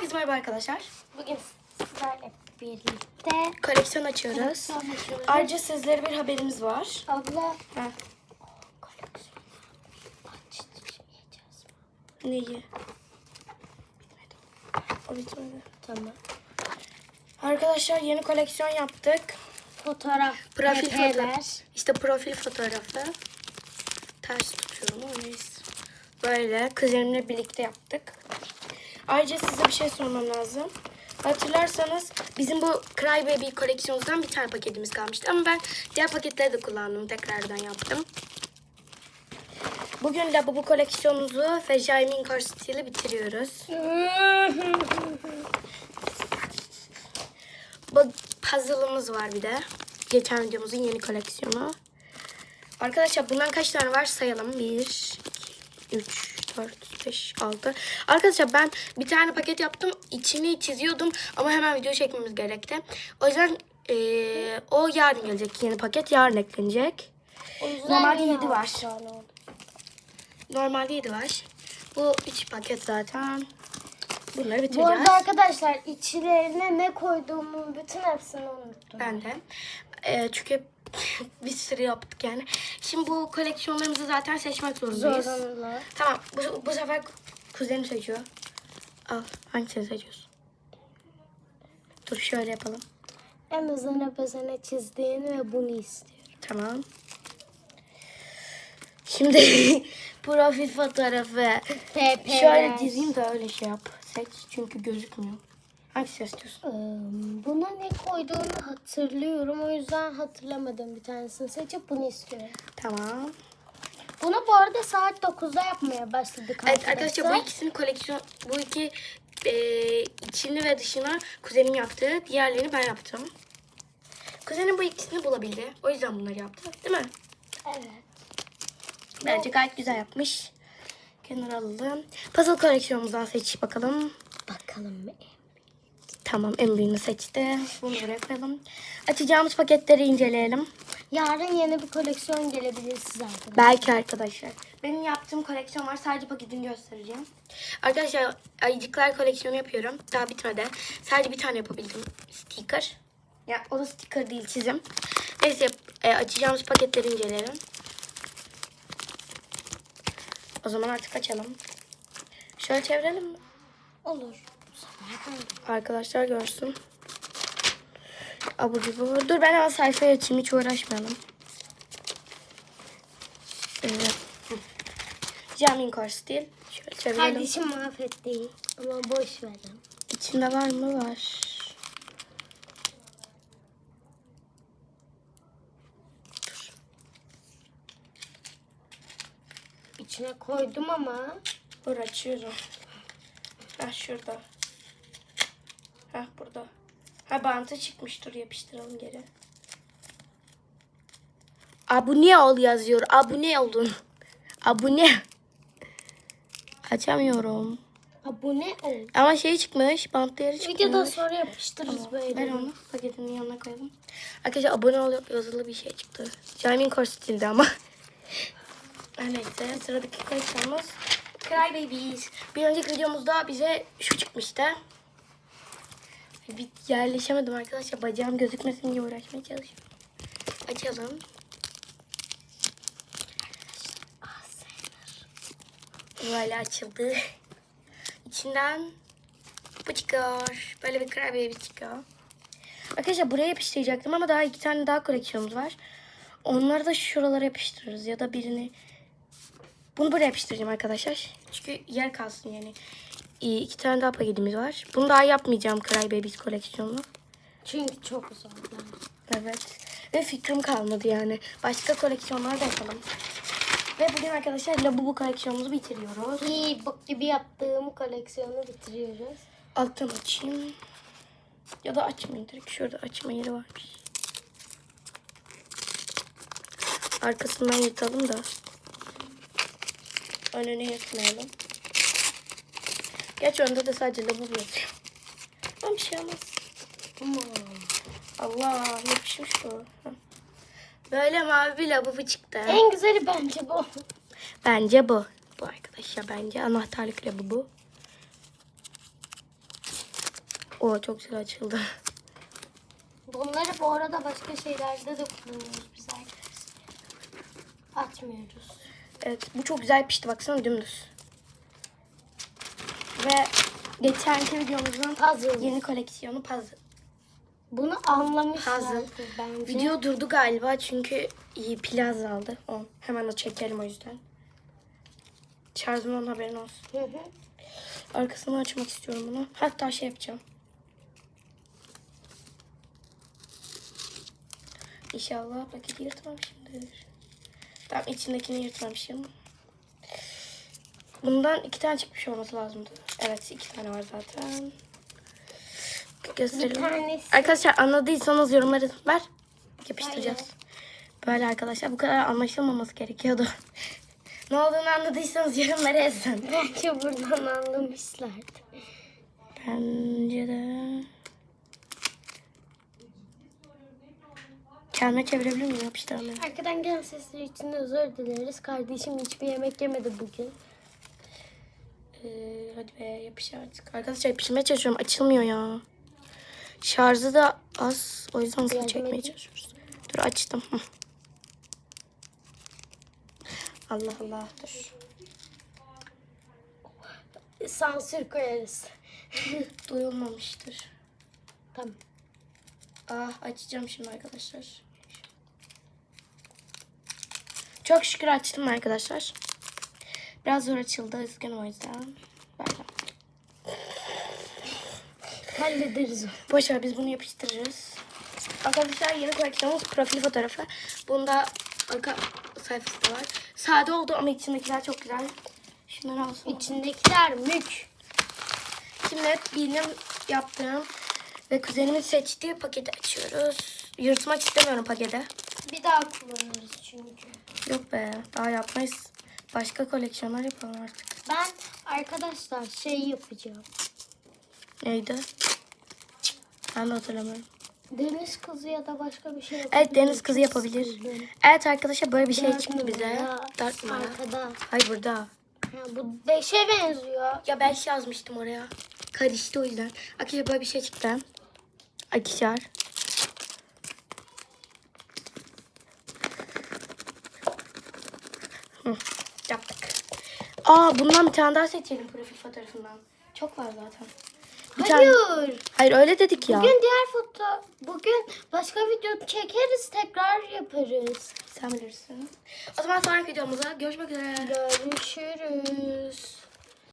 Herkese merhaba arkadaşlar. Bugün sizlerle birlikte Koleksiyon açıyoruz. koleksiyon açıyoruz. Ayrıca sizlere bir haberimiz var. abla Ha, neyi? O bitmedi. Tamam. Arkadaşlar yeni koleksiyon yaptık. Fotoğraf, Profil PP'ler. fotoğrafı. İşte profil fotoğrafı. Ters tutuyorum ama neyse. Böyle kuzenimle birlikte yaptık. Ayrıca size bir şey sormam lazım. Hatırlarsanız bizim bu Cry Baby koleksiyonundan bir tane paketimiz kalmıştı. Ama ben diğer paketleri de kullandım. Tekrardan yaptım. Bugün de bu koleksiyonumuzu ve Jaimin Car City ile bitiriyoruz. Bu puzzle'ımız var bir de. Geçen videomuzun yeni koleksiyonu. Arkadaşlar bundan kaç tane var sayalım. 1, 2, 3, 4, 5, 6. Arkadaşlar ben bir tane paket yaptım. İçini çiziyordum ama hemen video çekmemiz gerekti. O yüzden eee, o yarın gelecek yeni paket. Yarın eklenecek. Normalde yine yedi var. Normalde 7 var. Bu 3 paket zaten. Bunları Bu bitireceğiz. arada arkadaşlar içlerine ne koyduğumun bütün hepsini unuttum. Ben de. Ee, çünkü bir sürü yaptık yani. Şimdi bu koleksiyonlarımızı zaten seçmek zorundayız. Zorunlu. Tamam. Bu, bu sefer kuzenim seçiyor. Al. Hangisini seçiyorsun? Dur şöyle yapalım. En özene bezene çizdiğini ve bunu istiyorum. Tamam. Şimdi profil fotoğrafı. Şöyle dizeyim de öyle şey yap. Seç çünkü gözükmüyor. Hangisini istiyorsun? Ee, Buna ne koyduğunu hatırlıyorum. O yüzden hatırlamadım bir tanesini seçip bunu istiyorum. Tamam. Bunu bu arada saat 9'da yapmaya başladık Evet arkadaşlar bu ikisini koleksiyon bu iki e, içini ve dışına kuzenim yaptı. Diğerlerini ben yaptım. Kuzenim bu ikisini bulabildi. O yüzden bunları yaptı. Değil mi? Evet. Bence gayet güzel yapmış. Kenara alalım. Puzzle koleksiyonumuzdan seç bakalım. Bakalım mı? Tamam en büyüğünü seçti. Bunu buraya koyalım. Açacağımız paketleri inceleyelim. Yarın yeni bir koleksiyon gelebilir size arkadaşlar. Belki arkadaşlar. Benim yaptığım koleksiyon var. Sadece paketini göstereceğim. Arkadaşlar ayıcıklar koleksiyonu yapıyorum. Daha bitmedi. Sadece bir tane yapabildim. Sticker. Ya o da sticker değil çizim. Neyse e, açacağımız paketleri inceleyelim. O zaman artık açalım. Şöyle çevirelim mi? Olur. Arkadaşlar görsün. Abur cubur. Dur ben hemen sayfayı açayım. Hiç uğraşmayalım. Evet. Jamin Car Steel. Şöyle çevirelim. Kardeşim mahvetti. Ama boş verin. İçinde var mı? Var. İçine koydum ama. Dur açıyorum. Ha şurada. Ha burada. Ha bantı çıkmış. Dur yapıştıralım geri. Abone ol yazıyor. Abone olun. Abone. Açamıyorum. Abone ol. Ama şey çıkmış. Bantlı yeri çıkmış. Videodan sonra yapıştırırız böyle. Ver onu. Paketinin yanına koyalım. Arkadaşlar abone ol yazılı bir şey çıktı. Jamin Core stilde ama. Neyse sıradaki koleksiyonumuz Cry Babies. Bir önceki videomuzda bize şu çıkmıştı. Bir yerleşemedim arkadaşlar. Bacağım gözükmesin diye uğraşmaya çalışıyorum. Açalım. Böyle açıldı. İçinden bu çıkıyor. Böyle bir Cry Baby çıkıyor. Arkadaşlar buraya yapıştıracaktım ama daha iki tane daha koleksiyonumuz var. Onları da şuralara yapıştırırız ya da birini bunu buraya yapıştıracağım arkadaşlar. Çünkü yer kalsın yani. İki tane daha paketimiz var. Bunu daha yapmayacağım Cry Babies koleksiyonunu. Çünkü çok zor. Evet. Ve fikrim kalmadı yani. Başka koleksiyonlar da yapalım. Ve bugün arkadaşlar Labubu koleksiyonumuzu bitiriyoruz. İyi bok gibi yaptığım koleksiyonu bitiriyoruz. Alttan açayım. Ya da açmayayım direkt. Şurada açma yeri varmış. Arkasından yırtalım da. Önünü yırtmayalım. Geç önde de sadece lavabo yazıyor. Ama bir şey olmaz. Aman. Allah yapışmış bu. Hı. Böyle mavi bir lavabo çıktı. En güzeli bence bu. Bence bu. Bu arkadaşlar bence anahtarlık lavabo. O çok güzel açıldı. Bunları bu arada başka şeylerde de kullanıyoruz biz arkadaşlar. Atmıyoruz. Evet bu çok güzel pişti baksana dümdüz. Ve geçenki videomuzun Puzzle. yeni koleksiyonu puzzle. Bunu anlamışlar Puzzle. bence. Video durdu galiba çünkü iyi pil azaldı. O, hemen de çekelim o yüzden. Şarjımın haberin olsun. Hı hı. Arkasını açmak istiyorum bunu. Hatta şey yapacağım. İnşallah paketi yırtmamışımdır. Tamam içindekini yırtmamışım. Bundan iki tane çıkmış olması lazımdı. Evet iki tane var zaten. Gösterelim. Tanesi- Arkadaşlar anladıysanız yorumları ver. Yapıştıracağız. Böyle arkadaşlar bu kadar anlaşılmaması gerekiyordu. ne olduğunu anladıysanız yorumlara yazın. Belki buradan anlamışlardı. Bence de... Kendime çevirebilir miyim yapıştıramıyorum. Arkadan gelen sesler için özür dileriz. Kardeşim hiçbir yemek yemedi bugün. Ee, hadi be yapış artık. Arkadaşlar pişirmeye çalışıyorum. Açılmıyor ya. Şarjı da az. O yüzden hızlı çekmeye çalışıyoruz. Dur açtım. Allah Allah dur. Sansür koyarız. Duyulmamıştır. tamam. Ah açacağım şimdi arkadaşlar. Çok şükür açtım arkadaşlar. Biraz zor açıldı. Üzgünüm o yüzden. Böyle. Hallederiz onu. Boş ver biz bunu yapıştırırız. Arkadaşlar yeni koleksiyonumuz profil fotoğrafı. Bunda arka sayfası da var. Sade oldu ama içindekiler çok güzel. Şunları alsın. İçindekiler mük. Şimdi benim yaptığım ve kuzenimin seçtiği paketi açıyoruz. Yırtmak istemiyorum paketi. Bir daha kullanırız çünkü. Yok be daha yapmayız. Başka koleksiyonlar yapalım artık. Ben arkadaşlar şey yapacağım. Neydi? Ben de hatırlamıyorum. Deniz kızı ya da başka bir şey Evet deniz kızı yapabilir. Evet arkadaşlar böyle bir şey çıktı bize. Numara. Arkada. Hayır burada. Ha, bu beşe benziyor. Ya ben şey yazmıştım oraya. Karıştı o yüzden. Arkadaşlar böyle bir şey çıktı. Akişar. Hı. Aa bundan bir tane daha seçelim profil fotoğrafından. Çok var zaten. Bir tane- Hayır. Hayır öyle dedik ya. Bugün diğer foto, bugün başka video çekeriz tekrar yaparız. Sen bilirsin. O zaman sonraki videomuzda görüşmek üzere. Görüşürüz.